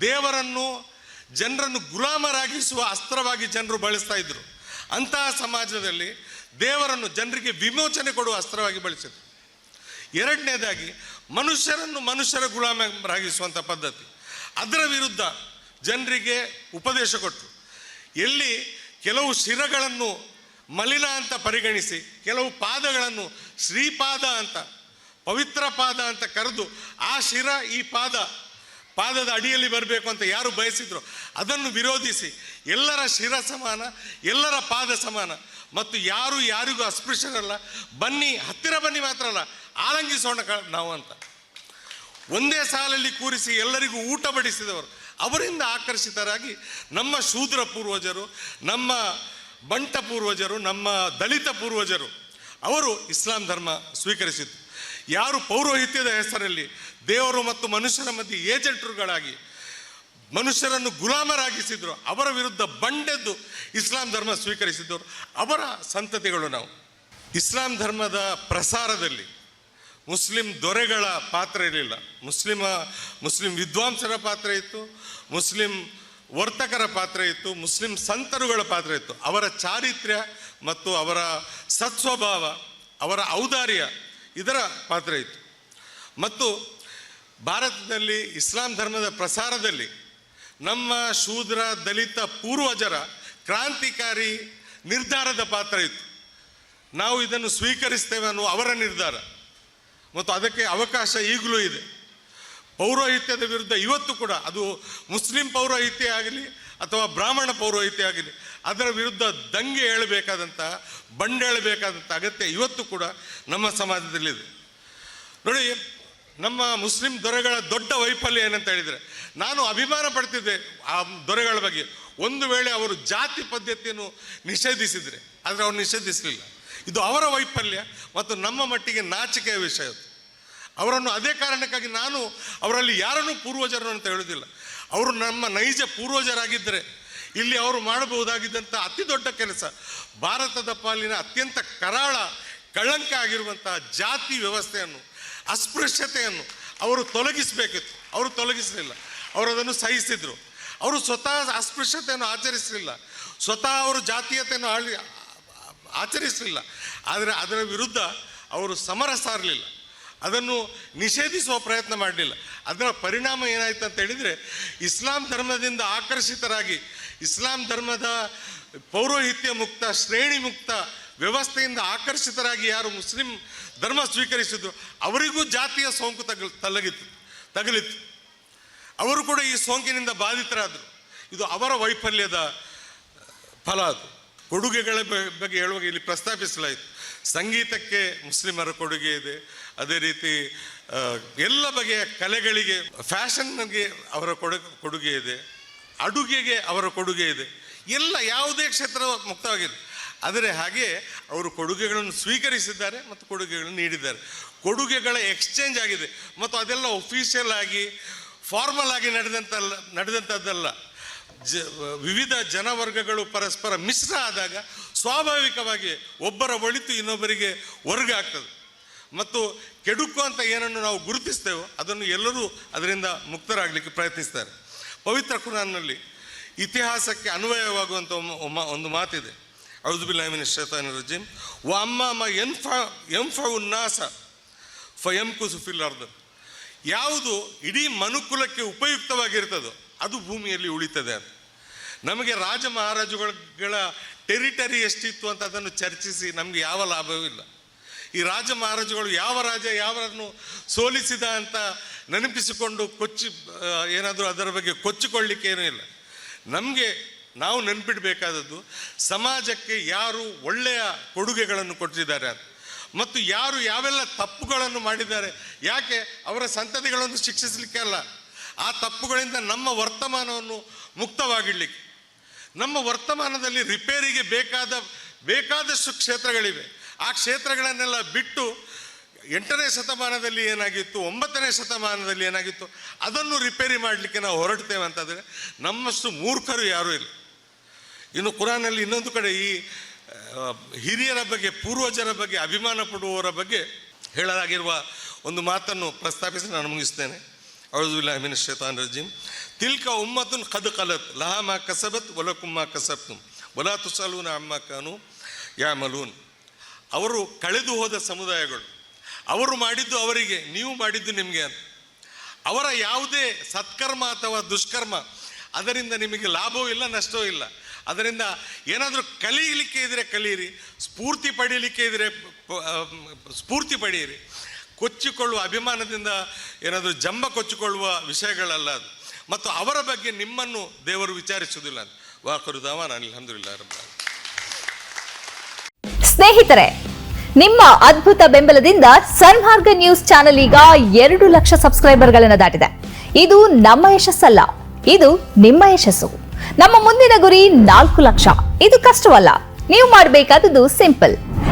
ದೇವರನ್ನು, ಜನರನ್ನು ಗುಲಾಮರಾಗಿಸುವ ಅಸ್ತ್ರವಾಗಿ ಜನರು ಬಳಸ್ತಾ ಇದ್ರು. ಅಂತಹ ಸಮಾಜದಲ್ಲಿ ದೇವರನ್ನು ಜನರಿಗೆ ವಿಮೋಚನೆ ಕೊಡುವ ಅಸ್ತ್ರವಾಗಿ ಬಳಸಿದರು. ಎರಡನೇದಾಗಿ, ಮನುಷ್ಯರನ್ನು ಮನುಷ್ಯರ ಗುಲಾಮರಾಗಿಸುವಂಥ ಪದ್ಧತಿ. ಅದರ ವಿರುದ್ಧ ಜನರಿಗೆ ಉಪದೇಶ ಕೊಟ್ಟರು ಎಲ್ಲಿ ಕೆಲವು ಶಿರಗಳನ್ನು ಮಲಿನ ಅಂತ ಪರಿಗಣಿಸಿ, ಕೆಲವು ಪಾದಗಳನ್ನು ಶ್ರೀಪಾದ ಅಂತ, ಪವಿತ್ರ ಪಾದ ಅಂತ ಕರೆದು ಆ ಶಿರ, ಈ ಪಾದ ಪಾದದ ಅಡಿಯಲ್ಲಿ ಬರಬೇಕು ಅಂತ ಯಾರು ಬಯಸಿದ್ರು ಅದನ್ನು ವಿರೋಧಿಸಿ ಎಲ್ಲರ ಶಿರ ಸಮಾನ, ಎಲ್ಲರ ಪಾದ ಸಮಾನ. ಮತ್ತು ಯಾರು ಯಾರಿಗೂ ಅಸ್ಪೃಶ್ಯರಲ್ಲ, ಬನ್ನಿ, ಹತ್ತಿರ ಬನ್ನಿ ಮಾತ್ರ ಅಲ್ಲ, ಆಲಂಗಿಸೋಣ ನಾವು ಅಂತ. ಒಂದೇ ಸಾಲಲ್ಲಿ ಕೂರಿಸಿ ಎಲ್ಲರಿಗೂ ಊಟ ಬಡಿಸಿದವರು. ಅವರಿಂದ ಆಕರ್ಷಿತರಾಗಿ ನಮ್ಮ ಶೂದ್ರ ಪೂರ್ವಜರು, ನಮ್ಮ ಬಂಟ ಪೂರ್ವಜರು, ನಮ್ಮ ದಲಿತ ಪೂರ್ವಜರು, ಅವರು ಇಸ್ಲಾಂ ಧರ್ಮ ಸ್ವೀಕರಿಸಿದ್ದು ಯಾರು ಪೌರೋಹಿತ್ಯದ ಹೆಸರಲ್ಲಿ ದೇವರು ಮತ್ತು ಮನುಷ್ಯರ ಮಧ್ಯೆ ಏಜೆಂಟ್ರುಗಳಾಗಿ ಮನುಷ್ಯರನ್ನು ಗುಲಾಮರಾಗಿಸಿದ್ರು, ಅವರ ವಿರುದ್ಧ ಬಂಡೆದ್ದು ಇಸ್ಲಾಂ ಧರ್ಮ ಸ್ವೀಕರಿಸಿದ್ದವರು, ಅವರ ಸಂತತಿಗಳು ನಾವು. ಇಸ್ಲಾಂ ಧರ್ಮದ ಪ್ರಸಾರದಲ್ಲಿ ಮುಸ್ಲಿಂ ದೊರೆಗಳ ಪಾತ್ರ ಇರಲಿಲ್ಲ. ಮುಸ್ಲಿಮ, ಮುಸ್ಲಿಂ ವಿದ್ವಾಂಸರ ಪಾತ್ರ ಇತ್ತು, ಮುಸ್ಲಿಂ ವರ್ತಕರ ಪಾತ್ರ ಇತ್ತು, ಮುಸ್ಲಿಂ ಸಂತರುಗಳ ಪಾತ್ರ ಇತ್ತು. ಅವರ ಚಾರಿತ್ರ್ಯ ಮತ್ತು ಅವರ ಸತ್ಸ್ವಭಾವ, ಅವರ ಔದಾರ್ಯ ಇದರ ಪಾತ್ರ ಇತ್ತು. ಮತ್ತು ಭಾರತದಲ್ಲಿ ಇಸ್ಲಾಂ ಧರ್ಮದ ಪ್ರಸಾರದಲ್ಲಿ ನಮ್ಮ ಶೂದ್ರ ದಲಿತ ಪೂರ್ವಜರ ಕ್ರಾಂತಿಕಾರಿ ನಿರ್ಧಾರದ ಪಾತ್ರ ಇತ್ತು. ನಾವು ಇದನ್ನು ಸ್ವೀಕರಿಸ್ತೇವೆ ಅನ್ನುವ ಅವರ ನಿರ್ಧಾರ. ಮತ್ತು ಅದಕ್ಕೆ ಅವಕಾಶ ಈಗಲೂ ಇದೆ. ಪೌರೋಹಿತ್ಯದ ವಿರುದ್ಧ ಇವತ್ತು ಕೂಡ ಅದು ಮುಸ್ಲಿಂ ಪೌರೋಹಿತ್ಯ ಆಗಲಿ ಅಥವಾ ಬ್ರಾಹ್ಮಣ ಪೌರೋಹಿತ್ಯ ಆಗಿದೆ, ಅದರ ವಿರುದ್ಧ ದಂಗೆ ಏಳಬೇಕಾದಂಥ ಬಂಡೇಳಬೇಕಾದಂಥ ಅಗತ್ಯ ಇವತ್ತು ಕೂಡ ನಮ್ಮ ಸಮಾಜದಲ್ಲಿದೆ ನೋಡಿ, ನಮ್ಮ ಮುಸ್ಲಿಂ ದೊರೆಗಳ ದೊಡ್ಡ ವೈಫಲ್ಯ ಏನಂತ ಹೇಳಿದರೆ, ನಾನು ಅಭಿಮಾನ ಪಡ್ತಿದ್ದೆ ಆ ದೊರೆಗಳ ಬಗ್ಗೆ. ಒಂದು ವೇಳೆ ಅವರು ಜಾತಿ ಪದ್ಧತಿಯನ್ನು ನಿಷೇಧಿಸಿದರೆ, ಆದರೆ ಅವರು ನಿಷೇಧಿಸಲಿಲ್ಲ. ಇದು ಅವರ ವೈಫಲ್ಯ ಮತ್ತು ನಮ್ಮ ಮಟ್ಟಿಗೆ ನಾಚಿಕೆಯ ವಿಷಯ ಅವರನ್ನು ಅದೇ ಕಾರಣಕ್ಕಾಗಿ ನಾನು ಅವರಲ್ಲಿ ಯಾರನ್ನೂ ಪೂರ್ವಜರು ಅಂತ ಹೇಳುವುದಿಲ್ಲ. ಅವರು ನಮ್ಮ ನೈಜ ಪೂರ್ವಜರಾಗಿದ್ದರೆ ಇಲ್ಲಿ ಅವರು ಮಾಡಬಹುದಾಗಿದ್ದಂಥ ಅತಿ ದೊಡ್ಡ ಕೆಲಸ ಭಾರತದ ಪಾಲಿನ ಅತ್ಯಂತ ಕರಾಳ, ಕಳಂಕ ಆಗಿರುವಂತಹ ಜಾತಿ ವ್ಯವಸ್ಥೆಯನ್ನು, ಅಸ್ಪೃಶ್ಯತೆಯನ್ನು ಅವರು ತೊಲಗಿಸಬೇಕಿತ್ತು. ಅವರು ತೊಲಗಿಸಲಿಲ್ಲ. ಅವರು ಅದನ್ನು ಸಹಿಸಿದರು. ಅವರು ಸ್ವತಃ ಅಸ್ಪೃಶ್ಯತೆಯನ್ನು ಆಚರಿಸಲಿಲ್ಲ. ಸ್ವತಃ ಅವರು ಜಾತೀಯತೆಯನ್ನು ಆಳಿ, ಆಚರಿಸಲಿಲ್ಲ. ಆದರೆ ಅದರ ವಿರುದ್ಧ ಅವರು ಸಮರ ಸಾರಲಿಲ್ಲ. ಅದನ್ನು ನಿಷೇಧಿಸುವ ಪ್ರಯತ್ನ ಮಾಡಲಿಲ್ಲ. ಅದರ ಪರಿಣಾಮ ಏನಾಯ್ತು ಅಂತ ಹೇಳಿದರೆ, ಇಸ್ಲಾಂ ಧರ್ಮದಿಂದ ಆಕರ್ಷಿತರಾಗಿ, ಇಸ್ಲಾಂ ಧರ್ಮದ ಪೌರೋಹಿತ್ಯ ಮುಕ್ತ, ಶ್ರೇಣಿ ಮುಕ್ತ ವ್ಯವಸ್ಥೆಯಿಂದ ಆಕರ್ಷಿತರಾಗಿ ಯಾರು ಮುಸ್ಲಿಂ ಧರ್ಮ ಸ್ವೀಕರಿಸಿದ್ರು, ಅವರಿಗೂ ಜಾತಿಯ ಸೋಂಕು ತಗಲ್, ತಲಗಿತ್ತು, ತಗಲಿತ್ತು. ಅವರು ಕೂಡ ಈ ಸೋಂಕಿನಿಂದ ಬಾಧಿತರಾದರು. ಇದು ಅವರ ವೈಫಲ್ಯದ ಫಲ ಅದು. ಕೊಡುಗೆಗಳ ಬಗ್ಗೆ ಹೇಳುವಾಗ ಇಲ್ಲಿ ಪ್ರಸ್ತಾಪಿಸಲಾಯಿತು. ಸಂಗೀತಕ್ಕೆ ಮುಸ್ಲಿಮರ ಕೊಡುಗೆ ಇದೆ. ಅದೇ ರೀತಿ ಎಲ್ಲ ಬಗೆಯ ಕಲೆಗಳಿಗೆ ಫ್ಯಾಷನ್ಗೆ ಅವರ ಕೊಡುಗೆ ಕೊಡುಗೆ ಇದೆ. ಅಡುಗೆಗೆ ಅವರ ಕೊಡುಗೆ ಇದೆ. ಎಲ್ಲ ಯಾವುದೇ ಕ್ಷೇತ್ರ ಮುಕ್ತವಾಗಿದೆ ಆದರೆ ಹಾಗೆ ಅವರು ಕೊಡುಗೆಗಳನ್ನು ಸ್ವೀಕರಿಸಿದ್ದಾರೆ ಮತ್ತು ಕೊಡುಗೆಗಳನ್ನು ನೀಡಿದ್ದಾರೆ. ಕೊಡುಗೆಗಳ ಎಕ್ಸ್ಚೇಂಜ್ ಆಗಿದೆ. ಮತ್ತು ಅದೆಲ್ಲ ಒಫಿಷಿಯಲ್ ಆಗಿ ಫಾರ್ಮಲ್ ಆಗಿ ನಡೆದಂತಲ್ಲ ನಡೆದಂಥದ್ದಲ್ಲ ಜ, ವಿವಿಧ ಜನವರ್ಗಗಳು ಪರಸ್ಪರ ಮಿಶ್ರ ಆದಾಗ ಸ್ವಾಭಾವಿಕವಾಗಿ ಒಬ್ಬರ ಒಳಿತು ಇನ್ನೊಬ್ಬರಿಗೆ ವರ್ಗ ಆಗ್ತದೆ ಮತ್ತು ಕೆಡುಕು ಅಂತ ಏನನ್ನು ನಾವು ಗುರುತಿಸ್ತೇವೋ, ಅದನ್ನು ಎಲ್ಲರೂ ಅದರಿಂದ ಮುಕ್ತರಾಗಲಿಕ್ಕೆ ಪ್ರಯತ್ನಿಸ್ತಾರೆ. ಪವಿತ್ರ ಕುರಾನ್ನಲ್ಲಿ ಇತಿಹಾಸಕ್ಕೆ ಅನ್ವಯವಾಗುವಂಥ ಒಂದು ಮಾತಿದೆ. ಔದುಬಿಲ್ಲಾಮಿನ ಶೇತಾನ್ ರಜೀಮ್. ವ ಅಮ್ಮ ಎನ್ಫ ಎಂಫ ಉನ್ನಾಸ ಫ ಎಂ ಕುಸುಫಿಲ್ ಅರ್ಧ ಯಾವುದು ಇಡೀ ಮನುಕುಲಕ್ಕೆ ಉಪಯುಕ್ತವಾಗಿರ್ತದೋ, ಅದು ಭೂಮಿಯಲ್ಲಿ ಉಳಿತದೆ ಅಂತ. ನಮಗೆ ರಾಜ ಮಹಾರಾಜುಗಳ ಟೆರಿಟರಿ ಎಷ್ಟಿತ್ತು ಅಂತ ಅದನ್ನು ಚರ್ಚಿಸಿ, ನಮಗೆ ಯಾವ ಲಾಭವೂ ಇಲ್ಲ. ಈ ರಾಜ ಮಹಾರಾಜಗಳು ಯಾವ ರಾಜ ಯಾವರನ್ನು ಸೋಲಿಸಿದ ಅಂತ ನೆನಪಿಸಿಕೊಂಡು ಕೊಚ್ಚಿ ಏನಾದರೂ ಅದರ ಬಗ್ಗೆ ಕೊಚ್ಚಿಕೊಳ್ಳಿಕ್ಕೆ ಏನೂ ಇಲ್ಲ. ನಮಗೆ ನಾವು ನೆನಪಿಡಬೇಕಾದದ್ದು, ಸಮಾಜಕ್ಕೆ ಯಾರು ಒಳ್ಳೆಯ ಕೊಡುಗೆಗಳನ್ನು ಕೊಟ್ಟಿದ್ದಾರೆ ಅಂತ. ಮತ್ತು ಯಾರು ಯಾವೆಲ್ಲ ತಪ್ಪುಗಳನ್ನು ಮಾಡಿದ್ದಾರೆ, ಯಾಕೆ ಅವರ ಸಂತತಿಗಳನ್ನು ಶಿಕ್ಷಿಸಲಿಕ್ಕೆ ಅಲ್ಲ, ಆ ತಪ್ಪುಗಳಿಂದ ನಮ್ಮ ವರ್ತಮಾನವನ್ನು ಮುಕ್ತವಾಗಿಡ್ಲಿಕ್ಕೆ. ನಮ್ಮ ವರ್ತಮಾನದಲ್ಲಿ ರಿಪೇರಿಗೆ ಬೇಕಾದ, ಬೇಕಾದಷ್ಟು ಕ್ಷೇತ್ರಗಳಿವೆ. ಆ ಕ್ಷೇತ್ರಗಳನ್ನೆಲ್ಲ ಬಿಟ್ಟು ಎಂಟನೇ ಶತಮಾನದಲ್ಲಿ ಏನಾಗಿತ್ತು, ಒಂಬತ್ತನೇ ಶತಮಾನದಲ್ಲಿ ಏನಾಗಿತ್ತು, ಅದನ್ನು ರಿಪೇರಿ ಮಾಡಲಿಕ್ಕೆ ನಾವು ಹೊರಡ್ತೇವೆ ಅಂತಂದರೆ ನಮ್ಮಷ್ಟು ಮೂರ್ಖರು ಯಾರೂ ಇಲ್ಲ. ಇನ್ನು ಕುರಾನಲ್ಲಿ ಇನ್ನೊಂದು ಕಡೆ ಈ ಹಿರಿಯರ ಬಗ್ಗೆ, ಪೂರ್ವಜರ ಬಗ್ಗೆ, ಅಭಿಮಾನ ಪಡುವವರ ಬಗ್ಗೆ ಹೇಳಲಾಗಿರುವ ಒಂದು ಮಾತನ್ನು ಪ್ರಸ್ತಾಪಿಸಿ ನಾನು ಮುಗಿಸ್ತೇನೆ. ಔದುಲ್ಲ ಅಮಿನ ಶೇತಾನ್ ರಜೀಮ್. ತಿಲ್ಕ ಉಮ್ಮತುನ್ ಕದ್ ಕಲತ್ ಲಹಾ ಮಾ ಕಸಬತ್ ಒಲಕುಮ್ಮ ಕಸಬ್ತು. ವಲಾ ತುಸಲೂನ ಅಮ್ಮ ಕಾನು ಯಾ ಮಲೂನ್ ಅವರು ಕಳೆದು ಹೋದ ಸಮುದಾಯಗಳು, ಅವರು ಮಾಡಿದ್ದು ಅವರಿಗೆ, ನೀವು ಮಾಡಿದ್ದು ನಿಮಗೆ ಅಂತ. ಅವರ ಯಾವುದೇ ಸತ್ಕರ್ಮ ಅಥವಾ ದುಷ್ಕರ್ಮ, ಅದರಿಂದ ನಿಮಗೆ ಲಾಭವೂ ಇಲ್ಲ, ನಷ್ಟವೂ ಇಲ್ಲ. ಅದರಿಂದ ಏನಾದರೂ ಕಲಿಯಲಿಕ್ಕೆ ಇದ್ರೆ ಕಲಿಯಿರಿ ಸ್ಫೂರ್ತಿ ಪಡೀಲಿಕ್ಕೆ ಇದ್ರೆ ಪ- ಸ್ಫೂರ್ತಿ ಪಡೆಯಿರಿ ಕೊಚ್ಚಿಕೊಳ್ಳುವ ಅಭಿಮಾನದಿಂದ ಏನಾದರೂ ಜಂಬ ಕೊಚ್ಚಿಕೊಳ್ಳುವ ವಿಷಯಗಳಲ್ಲ ಅದು. ಮತ್ತು ಅವರ ಬಗ್ಗೆ ನಿಮ್ಮನ್ನು ದೇವರು ವಿಚಾರಿಸುವುದಿಲ್ಲ ಸ್ನೇಹಿತರೆ, ನಿಮ್ಮ ಅದ್ಭುತ ಬೆಂಬಲದಿಂದ ಸನ್ಮಾರ್ಗ ನ್ಯೂಸ್ ಚಾನೆಲ್ ಈಗ ಎರಡು ಲಕ್ಷ ಸಬ್ಸ್ಕ್ರೈಬರ್ಗಳನ್ನು ದಾಟಿದೆ. ಇದು ನಮ್ಮ ಯಶಸ್ಸಲ್ಲ, ಇದು ನಿಮ್ಮ ಯಶಸ್ಸು. ನಮ್ಮ ಮುಂದಿನ ಗುರಿ ನಾಲ್ಕು ಲಕ್ಷ. ಇದು ಕಷ್ಟವಲ್ಲ, ನೀವು ಮಾಡಬೇಕಾದದ್ದು ಸಿಂಪಲ್.